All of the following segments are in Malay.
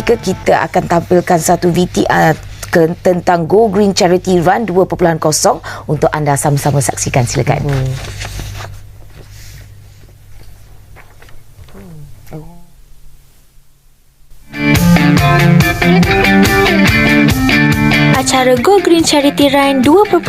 seketika kita akan tampilkan satu VTR ke, tentang Go Green Charity Run 2.0 untuk anda sama-sama saksikan silakan. Hmm. Acara Go Green Charity Run 2.0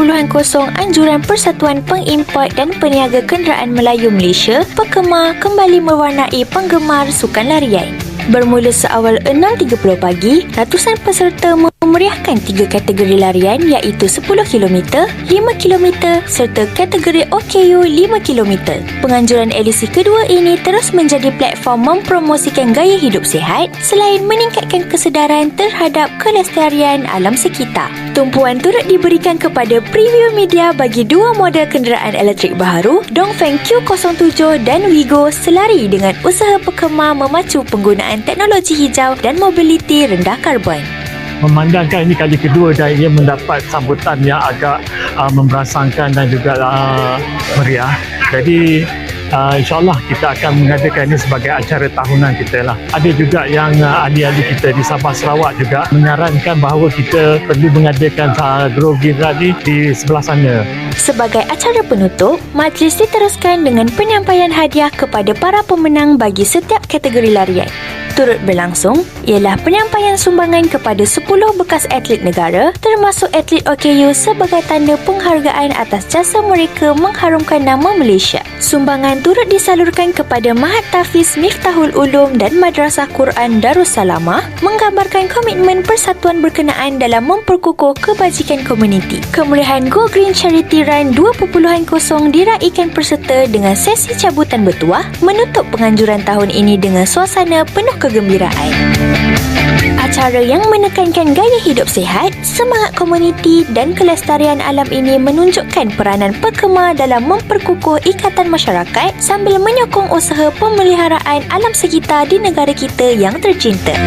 Anjuran Persatuan Pengimport dan Peniaga Kenderaan Melayu Malaysia Pekema kembali mewarnai penggemar sukan larian. Bermula seawal 6.30 pagi, ratusan peserta memeriahkan tiga kategori larian iaitu 10 km, 5 km serta kategori OKU 5 km. Penganjuran edisi kedua ini terus menjadi platform mempromosikan gaya hidup sihat selain meningkatkan kesedaran terhadap kelestarian alam sekitar. Tumpuan turut diberikan kepada preview media bagi dua model kenderaan elektrik baharu, Dongfeng Q07 dan Wigo selari dengan usaha pekema memacu penggunaan teknologi hijau dan mobiliti rendah karbon memandangkan ini kali kedua dan ia mendapat sambutan yang agak uh, memberasangkan dan juga uh, meriah. Jadi uh, insyaAllah kita akan mengadakan ini sebagai acara tahunan kita lah. Ada juga yang uh, ahli-ahli kita di Sabah Sarawak juga menyarankan bahawa kita perlu mengadakan uh, Grow Green Rally di sebelah sana. Sebagai acara penutup, majlis diteruskan dengan penyampaian hadiah kepada para pemenang bagi setiap kategori larian turut berlangsung ialah penyampaian sumbangan kepada 10 bekas atlet negara termasuk atlet OKU sebagai tanda penghargaan atas jasa mereka mengharumkan nama Malaysia. Sumbangan turut disalurkan kepada Mahat Tafiz Miftahul Ulum dan Madrasah Quran Darussalamah menggambarkan komitmen persatuan berkenaan dalam memperkukuh kebajikan komuniti. Kemeriahan Go Green Charity Run 2.0 diraikan peserta dengan sesi cabutan bertuah menutup penganjuran tahun ini dengan suasana penuh ke kegembiraan. Acara yang menekankan gaya hidup sihat, semangat komuniti dan kelestarian alam ini menunjukkan peranan pekema dalam memperkukuh ikatan masyarakat sambil menyokong usaha pemeliharaan alam sekitar di negara kita yang tercinta.